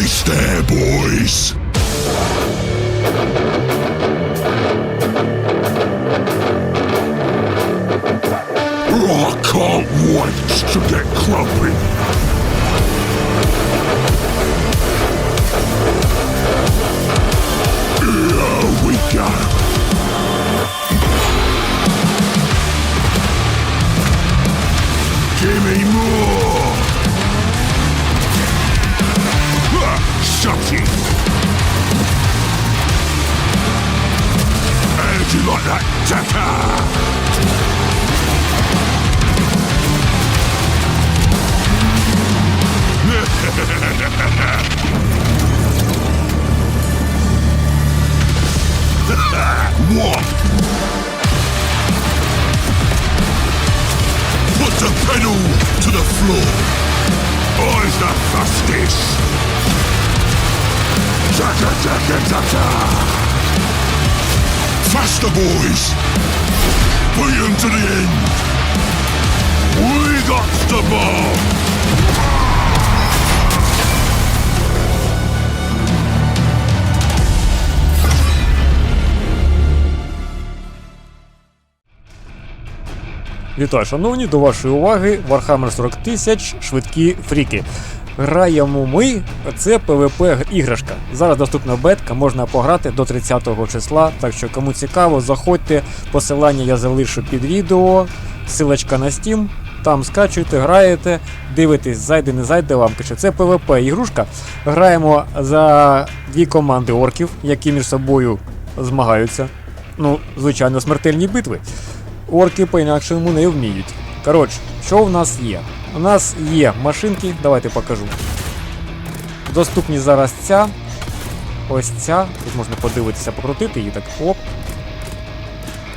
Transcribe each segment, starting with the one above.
Nice there, boys. I can't wait to get clumping. Here we go. Give me It. How'd you like that, Tucker? What? Put the pedal to the floor. Eyes the fastest. Faster, boys. Bring them to the end. We got the bomb. Вітаю, шановні, до вашої уваги Warhammer 40 тисяч швидкі фріки. Граємо ми, це PvP іграшка. Зараз доступна бетка, можна пограти до 30 числа. Так що, кому цікаво, заходьте. Посилання я залишу під відео, силочка на Steam. Там скачуйте, граєте, дивитесь, зайде, не зайде вам. Каже, це PvP ігрушка. Граємо за дві команди орків, які між собою змагаються. Ну, звичайно, смертельні битви. Орки по-інакшому не вміють. Коротше, що в нас є? У нас є машинки, давайте покажу. Доступні зараз ця. Ось ця. Тут можна подивитися, покрутити її так оп.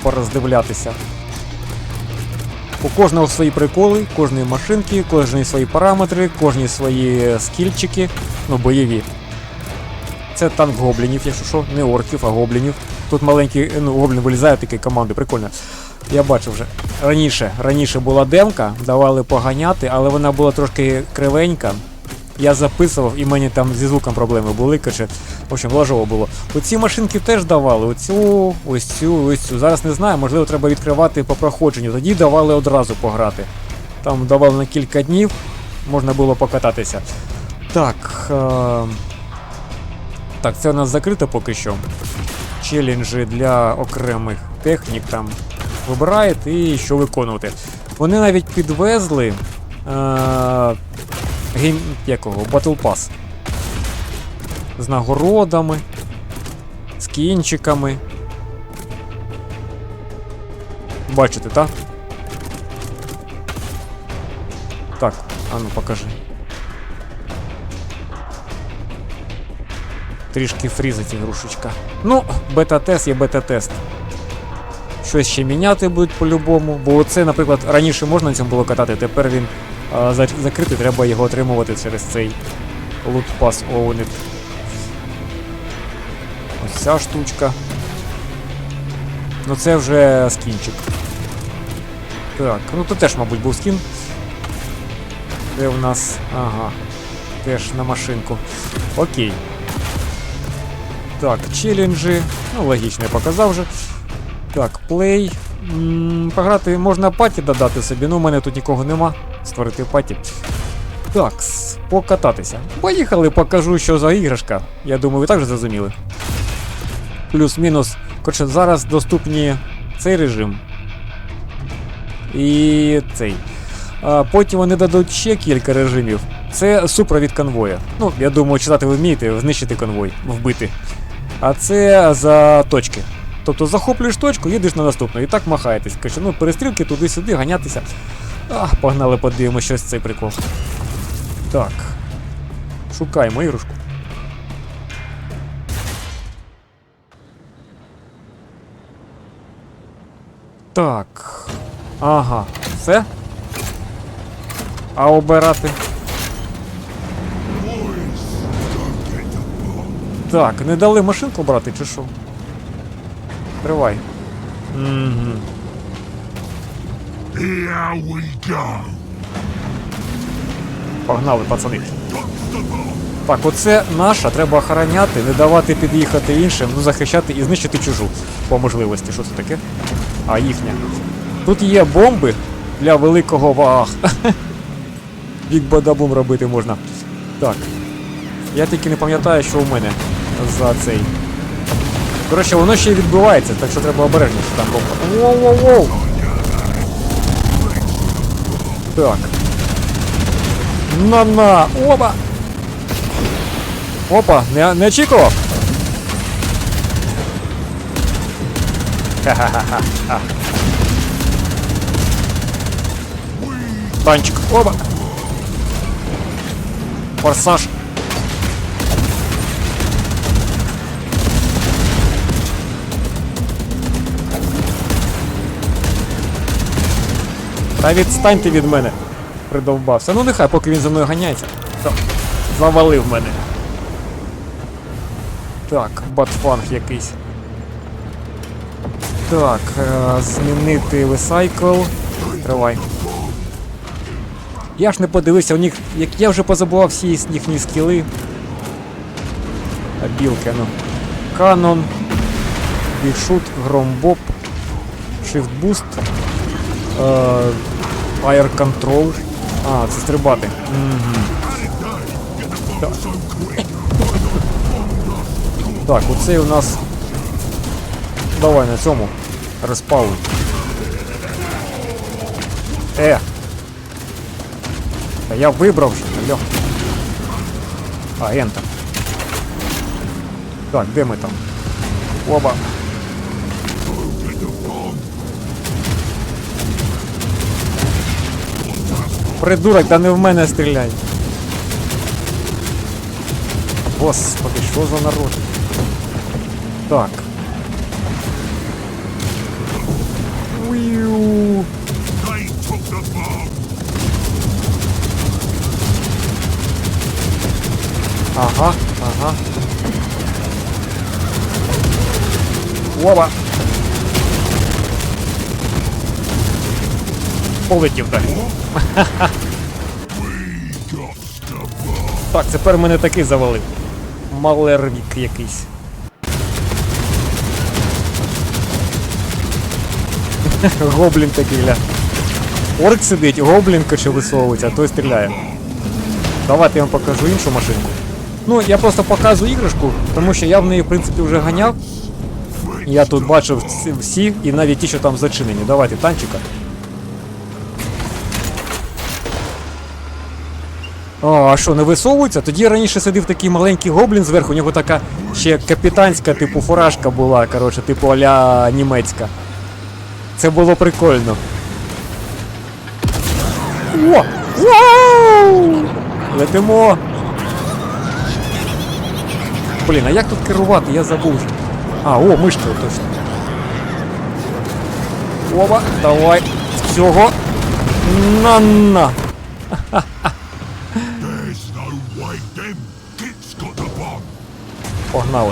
Пороздивлятися. У кожного свої приколи, кожної машинки, кожної свої параметри, кожні свої скільчики, ну бойові. Це танк гоблінів, якщо що, не орків, а гоблінів. Тут маленький ну, гоблін вилізає такий команди, прикольно. Я бачу вже. Раніше, раніше була демка, давали поганяти, але вона була трошки кривенька. Я записував і мені там зі звуком проблеми були, каже. В общем, влажово було. Оці машинки теж давали. Оцю, ось цю, ось цю. Зараз не знаю, можливо, треба відкривати по проходженню. Тоді давали одразу пограти. Там давали на кілька днів, можна було покататися. Так. Е... Так, це у нас закрито поки що. Челенджі для окремих технік там вибираєте і що виконувати. Вони навіть підвезли е, гейм, якого, Battle Pass. З нагородами, з кінчиками. Бачите, так? Так, а ну покажи. Трішки фрізить ігрушечка. Ну, бета-тест є бета-тест. Щось ще міняти будуть по-любому. Бо оце, наприклад, раніше можна на цьому було катати, тепер він а, закритий, треба його отримувати через цей Loot Pass Owned. Ось ця штучка. Ну це вже скінчик. Так, ну тут теж, мабуть, був скін. Де в нас. Ага. Теж на машинку. Окей. Так, челенджі. Ну, логічно, я показав вже. Так, плей. Пограти можна паті додати собі, ну у мене тут нікого нема. Створити паті. Так, покататися. Поїхали, покажу, що за іграшка. Я думаю, ви також зрозуміли. Плюс-мінус. Коротше, зараз доступні цей режим. І цей. А потім вони дадуть ще кілька режимів. Це супровід конвоя. Ну, я думаю, читати ви вмієте, знищити конвой, вбити. А це за точки. Тобто захоплюєш точку, їдеш на наступну і так махаєтесь. Каже, ну перестрілки туди-сюди, ганятися. А, погнали, подивимося, щось цей прикол. Так. Шукаємо ігрушку. Так. Ага. Все? А обирати? Так, не дали машинку брати чи що? Тривай. Угу. Here we go. Погнали, пацани. Так, оце наша, треба охороняти, не давати під'їхати іншим, ну захищати і знищити чужу по можливості. Що це таке? А, їхня. Тут є бомби для великого ваг. Бік бадабум робити можна. Так. Я тільки не пам'ятаю, що у мене за цей. Коротше, воно ще й відбувається, так що треба обережніше там бомба. Воу-воу-воу! Так. На-на! Опа! Опа, не, не очікував. Ха-ха-ха-ха. Танчик. Опа. Форсаж. Та відстаньте від мене. Придовбався. Ну нехай, поки він за мною ганяється. Завалив мене. Так, батфанг якийсь. Так, е, змінити ресайкл. Тривай. Я ж не подивився, у них. Як я вже позабував всі їхні скіли. А білки, ну. Канон. Бігшут, громбоб. Е, Fire Control. А, це стрибати. Так. Так, оцей у нас. Давай на цьому. Респаун. Е. Та я вибрав вже, алло. А, Enter. Так, де ми там? Оба. Придурок, та не в мене стріляй. Господи, що за народ? Так. Bomb. Ага, ага. Оба. Полетів далі. Так, тепер мене такий завалив. Малервік якийсь. Гоблін такий, ля. Орк сидить, гоблін каче висовується, а той стріляє. Давайте я вам покажу іншу машинку. Ну, я просто показую іграшку, тому що я в неї, в принципі, вже ганяв. Я тут бачив всі, і навіть ті, що там зачинені. Давайте танчика. О, а що, не висовується? Тоді раніше сидив такий маленький гоблін зверху, у нього така ще капітанська, типу, фуражка була, коротше, типу аля німецька. Це було прикольно. О! Вау! Летимо! Блін, а як тут керувати? Я забув. А, о, мишкою точно. Оба, давай. Всього. На-на. Погнали.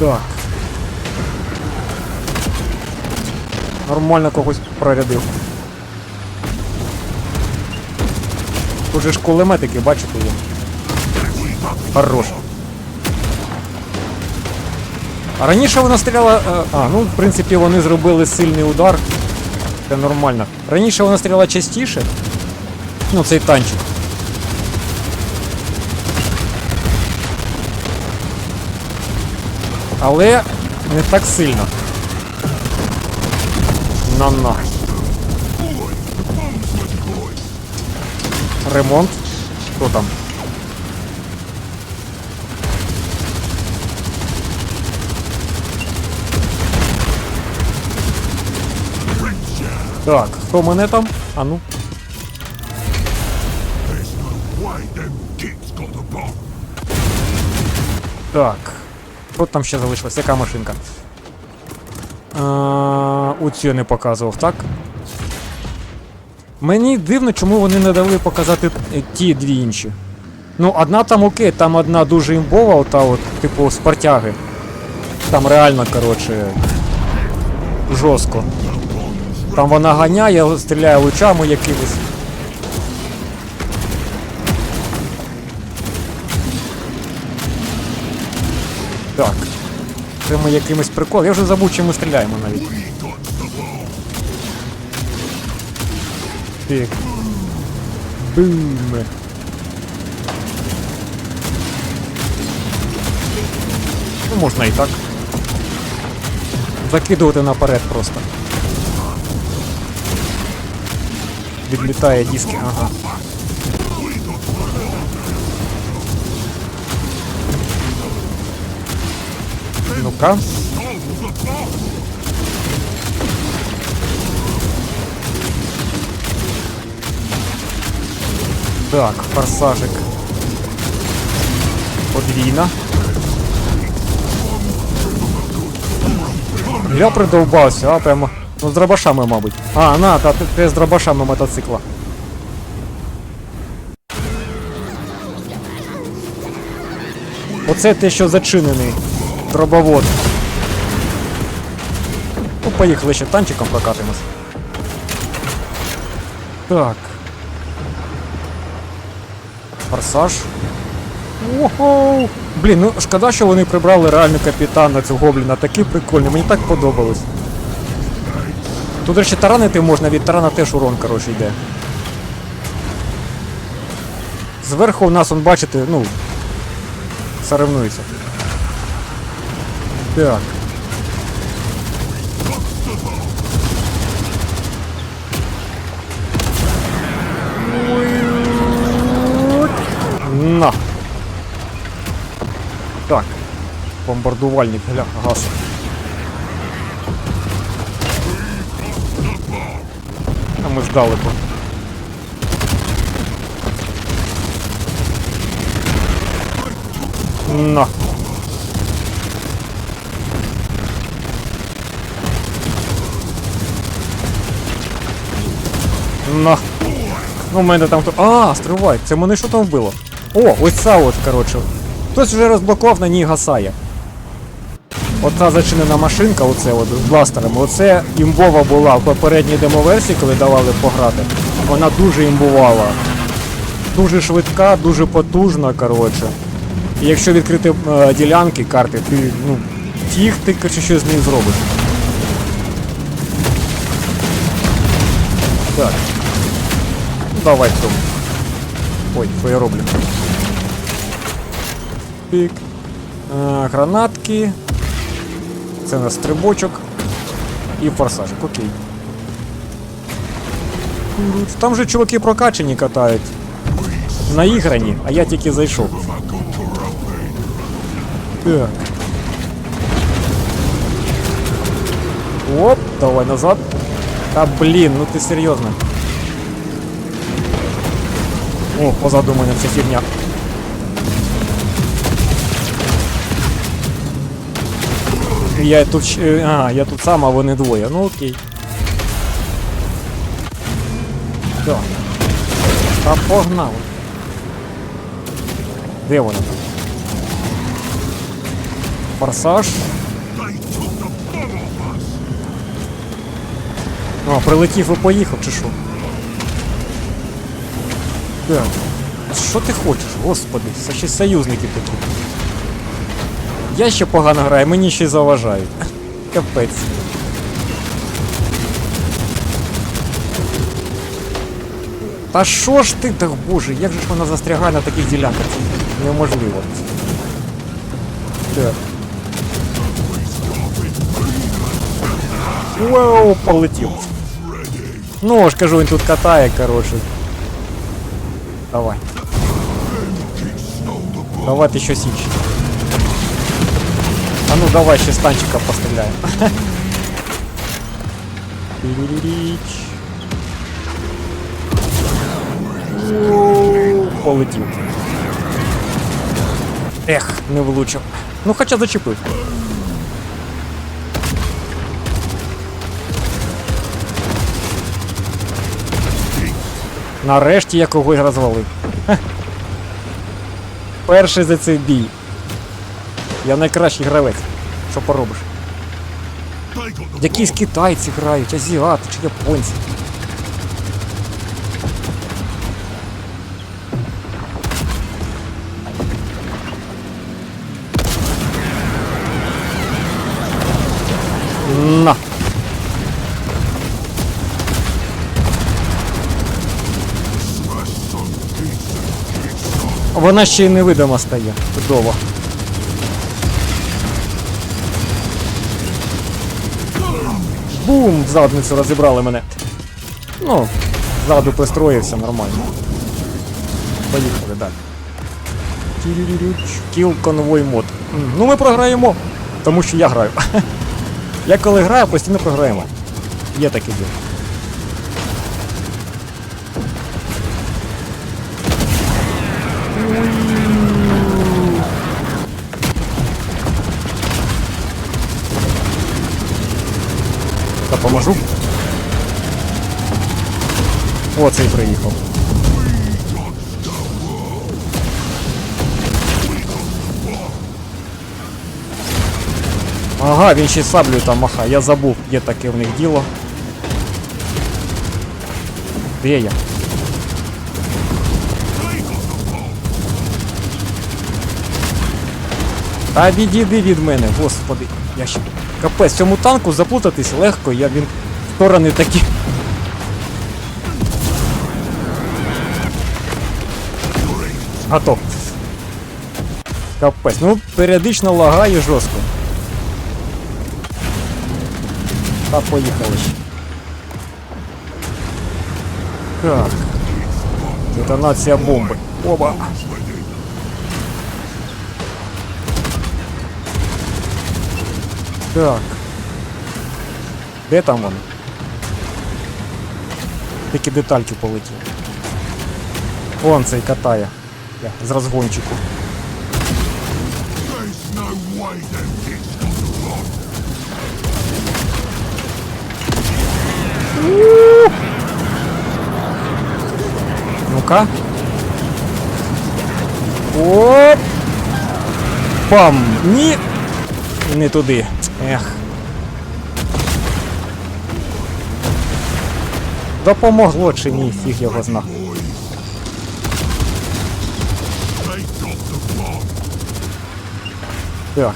Так. Нормально когось прорядив. Тут же ж кулеметики, бачите є. Хорош. А раніше вона стріляла. е, А, ну, в принципі, вони зробили сильний удар. Це нормально. Раніше вона стріляла частіше. Ну, цей танчик. Але не так сильно. На-на. Ремонт. Хто там? Так, хто мене там? А ну. Так. Що там ще залишилось? Яка машинка? А, оцю я не показував, так? Мені дивно, чому вони не дали показати е, ті дві інші. Ну, одна там окей, там одна дуже імбова, ота от, типу, спартяги. Там реально, коротше, жорстко. Там вона ганяє, стріляє лучами якимись. Так. Це ми якимось прикол. Я вже забув, чим ми стріляємо навіть. Так. Бум. Ну, можна і так. Закидувати наперед просто. Відлітає диски, ага. Ну-ка. Так, форсажик. Подвійна. Я придовбався, а прямо. Ну з дробашами, мабуть. А, на, та ти, ти з дробашами мотоцикла. Оце те, що зачинений дробовод. Ну, поїхали ще танчиком прокатимось. Так. Форсаж. Ого! Блін, ну шкода, що вони прибрали реальний капітан на цього гобліна. Такий прикольний, мені так подобалось. Тут, до речі, таранити можна, від тарана теж урон, коротше, йде. Зверху у нас, он, бачите, ну. Соревнується. Так. На. Так. Бомбардувальник, гля, газ. А ми здалеку. На. На. Ну, у мене там хто. А, стривай, це мене що там вбило? О, ось ця от, коротше. Хтось вже розблокував на ній гасає. Оця зачинена машинка, оце от з бластерами, оце імбова була в попередній демоверсії, коли давали пограти. Вона дуже імбувала. Дуже швидка, дуже потужна, коротше. І якщо відкрити е, ділянки, карти, ти, ну, тіх, ти коротше, щось з ним зробиш. Так. Ну, давай в тому. Ой, що я роблю? Пік. А, гранатки. Це у нас стрибочок. І форсажик, окей. Там же чуваки прокачані катають. Наіграні, а я тільки зайшов. Так. Оп, давай назад. Та блін, ну ти серйозно. О, позаду мене вся фігня. Я тут. е, А, я тут сам, а вони двоє. Ну окей. Так. Та погнали. Де там? Форсаж. О, прилетів і поїхав, чи що? Так. Що ти хочеш, господи, це ще союзники такі. Я ще погано граю, мені ще й заважають. Капець. Та що ж ти, так боже, як же ж вона застрягає на таких ділянках? Це неможливо. Так. Вау, полетів. Ну, ж кажу, він тут катає, коротше. Давай. Давай ти щось інше. А ну давай ще з танчика постріляємо. Тириріч. Оу, Полетів. Ех, не влучив. Ну хоча зачепив. Нарешті я когось розвалив. Ха. Перший за цей бій. Я найкращий гравець. Що поробиш? Якісь китайці грають, азіати чи японці. На. Вона ще й невидима стає. Чудово. Бум! В задницю розібрали мене. Ну, ззаду пристроївся нормально. Поїхали далі. Кіл конвой мод. Ну ми програємо, тому що я граю. Я коли граю, постійно програємо. Є таке діло. Допоможу. О, цей приїхав. Ага, він ще й саблею там маха. Я забув, є таке в них діло. Де я? Та відійди від мене, господи. Я ще. Капець, цьому танку заплутатись легко, я він сторони такі. Готов. Капець, ну періодично лагає жорстко. Та поїхали ще. Так. Детонація бомби. Оба. Так. Де там вони? Такі детальки полетіли. Вон цей катає. Я з розгончику. Ну-ка. Оп! Пам! Ні! Не туди. Ех. Допомогло чи ні, фіг його зна. Так.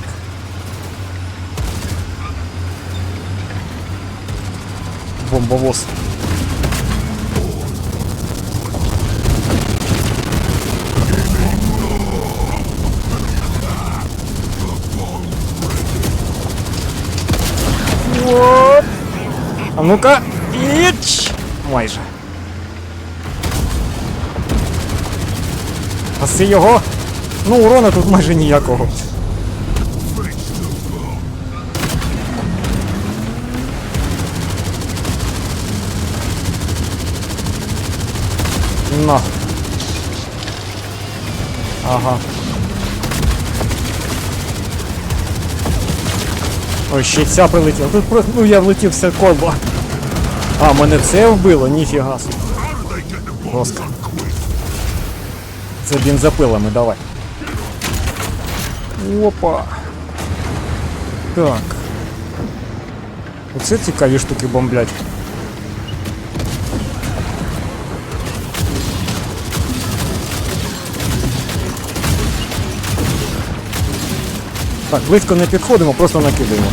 Бомбовоз. Оп. А ну-ка. Іч! Майже. Гаси його. Ну, урона тут майже ніякого. На. Ага. Ой, ще ця прилетіла. Тут просто, ну я влетів все комбо. А, мене це вбило, ніфіга quick? Це бензопилами, давай. Опа. Так. Оце цікаві штуки бомблять. Так, близько не підходимо, просто накидаємо.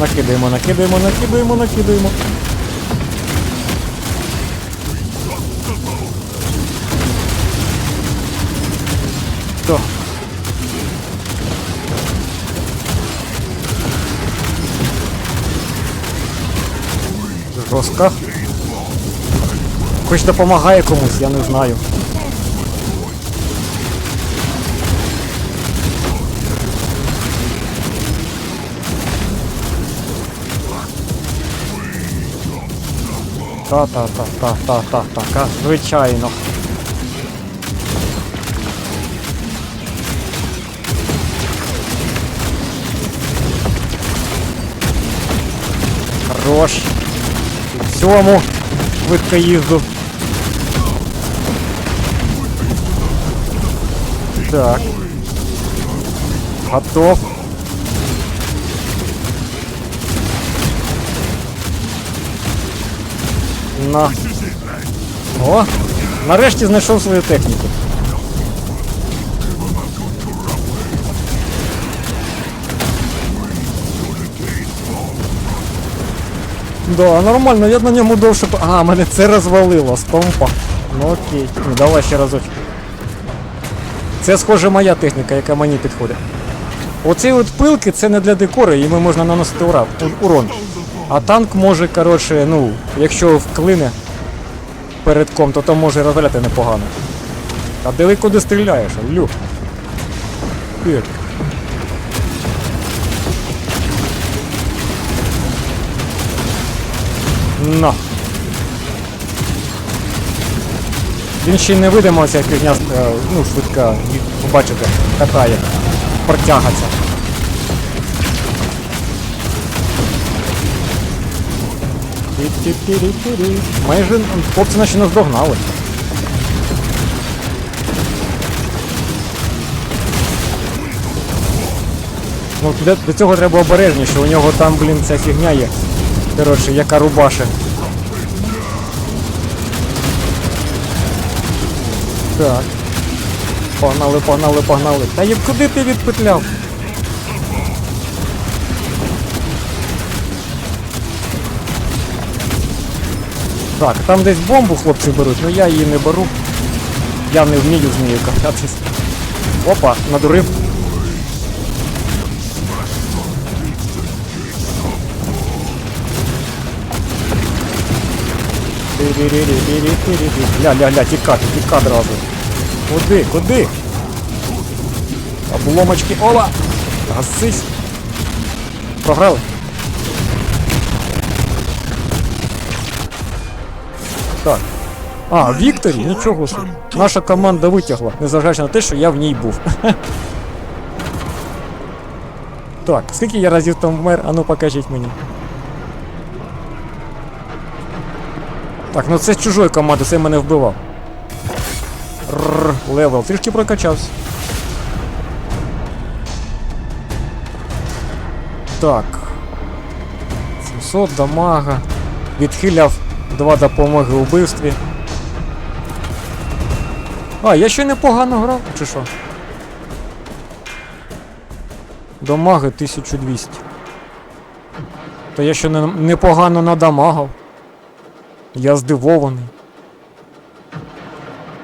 Накидаємо, накидаємо, накидаємо, накидаємо. Так. Жорстко. Хоч допомагає комусь, я не знаю. Та-та-та-та-та-та-та, звичайно. Хорош. В цьому швидкоїзду. Так. Готов. На. О! Нарешті знайшов свою техніку. Да, нормально, я на ньому довше. А, мене це розвалило, стомпа. Ну окей. Ну, давай ще разочок. Це схоже моя техніка, яка мені підходить. Оці от пилки це не для декору, ми можна наносити урон. А танк може, коротше, ну, якщо вклине перед ком, то то може розваляти непогано. А де куди стріляєш, Лю? Пік. На. Він ще й не видимо, ця фігня е, ну, швидка, ви бачите, катає, протягається. Ті-ті-ті-ті-ті. Майже хлопці наші нас догнали. Ну, для, цього треба обережніше, у нього там, блін, ця фігня є. Коротше, яка рубаше. Так. Погнали, погнали, погнали. Та є куди ти відпетляв? Так, там десь бомбу хлопці беруть, але я її не беру. Я не вмію з нею кататись. Опа, надурив. Ля-ля-ля, тікати, тікати одразу. Куди, куди? Обломочки, ола! Гасись! Програли? Так. А, Вікторі? Нічого собі. Наша команда витягла, незважаючи на те, що я в ній був. Так, скільки я разів там вмер, а ну покажіть мені. Так, ну це з чужої команди, це мене вбивав. Рррр, левел, трішки прокачався. Так. 700 дамага. Відхиляв два допомоги у вбивстві. А, я ще непогано грав, чи що? Дамаги 1200. То я ще не, непогано надамагав. Я здивований.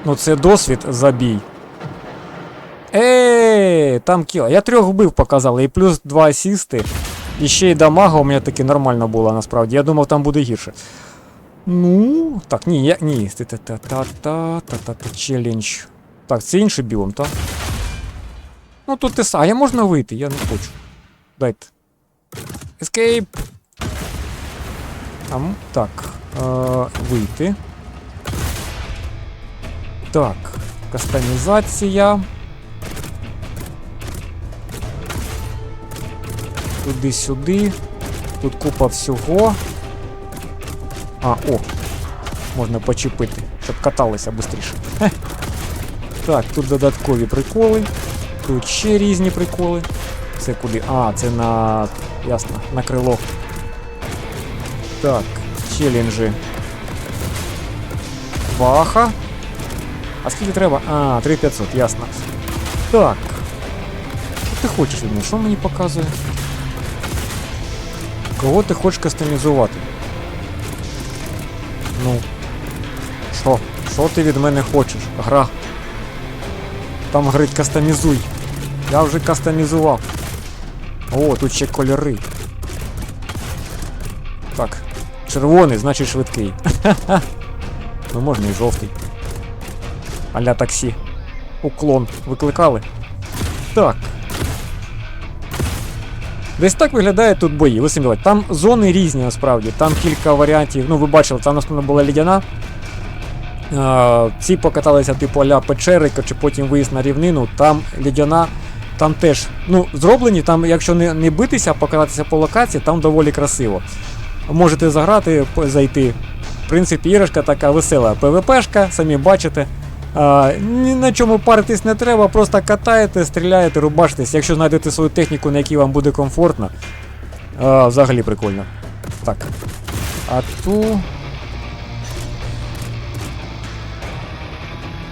Ну це досвід забій. Ей, там кіла. Я трьох вбив показали, і плюс два асісти. І ще й дамага у мене таки нормально було насправді. Я думав, там буде гірше. Ну, так, ні, я. Ні. Та-та-та-та-та-та челендж. Так, це інший біом, так? Ну тут ти. А я можна вийти, я не хочу. Дайте. Escape. Ам, так. Вийти. Так. Кастомізація. Туди-сюди. Тут купа всього. А, о! Можна почепити, щоб каталися швидше. Так, тут додаткові приколи. Тут ще різні приколи. Це куди? А, це на. Ясно, на крило. Так, челенджі. Ваха. А скільки треба? А, 3500, ясно. Так. Що ти хочеш від мене? Що мені показує? Кого ти хочеш кастомізувати? Ну. Що? Що ти від мене хочеш? Гра. Там говорить кастомізуй. Я вже кастомізував. О, тут ще кольори. Так. Червоний, значить швидкий. ну можна і жовтий. Аля таксі. Уклон. Викликали. Так. Десь так виглядає тут бої. Ви самі. Там зони різні насправді. Там кілька варіантів. Ну, ви бачили, там наступно була лідяна. А, ці покаталися типу аля печери, чи потім виїзд на рівнину. Там лідяна. Там теж ну, зроблені, там, якщо не, не битися, а покататися по локації, там доволі красиво. Можете заграти, зайти. В принципі, іграшка така весела. ПВПшка, самі бачите. А, ні на чому паритись не треба, просто катаєте, стріляєте, рубашитесь. Якщо знайдете свою техніку, на якій вам буде комфортно, а, взагалі прикольно. Так. А ту.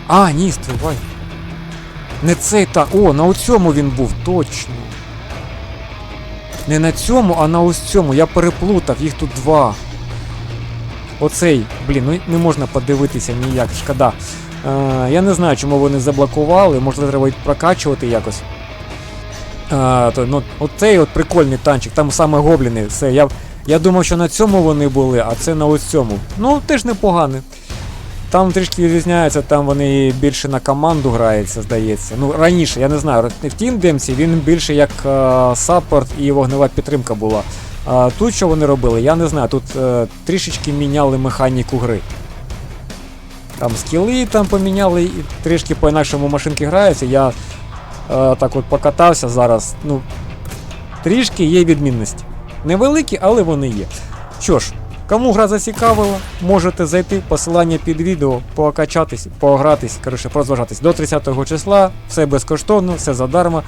А, ні, стрибай. Не цей та. О, на оцьому він був, точно. Не на цьому, а на ось цьому. Я переплутав, їх тут два. Оцей, блін, ну не можна подивитися ніяк, шкода. Е, я не знаю, чому вони заблокували, можливо, треба їх прокачувати якось. А, то, ну, оцей от прикольний танчик, там саме гобліни, все. Я, я думав, що на цьому вони були, а це на ось цьому. Ну, теж непогано. Там трішки відрізняється, там вони більше на команду граються, здається. Ну, раніше, я не знаю, в Team Dempsey він більше як е, саппорт і вогнева підтримка була. А тут що вони робили, я не знаю. Тут е, трішечки міняли механіку гри. Там скіли там поміняли, і трішки по-інакшому машинки граються. Я е, так от покатався зараз. Ну, трішки є відмінності. Невеликі, але вони є. Що ж, кому гра зацікавила, можете зайти, посилання під відео, покачатись, погратись, коротше, прозважатись. До 30 числа, все безкоштовно, все задарма.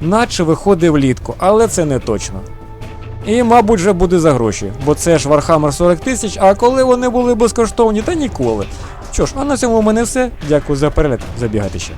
Наче виходить влітку, але це не точно. І, мабуть, вже буде за гроші, бо це ж Warhammer 40 тисяч, а коли вони були безкоштовні, та ніколи. Що ж, а на цьому у мене все. Дякую за перегляд. Забігайте ще.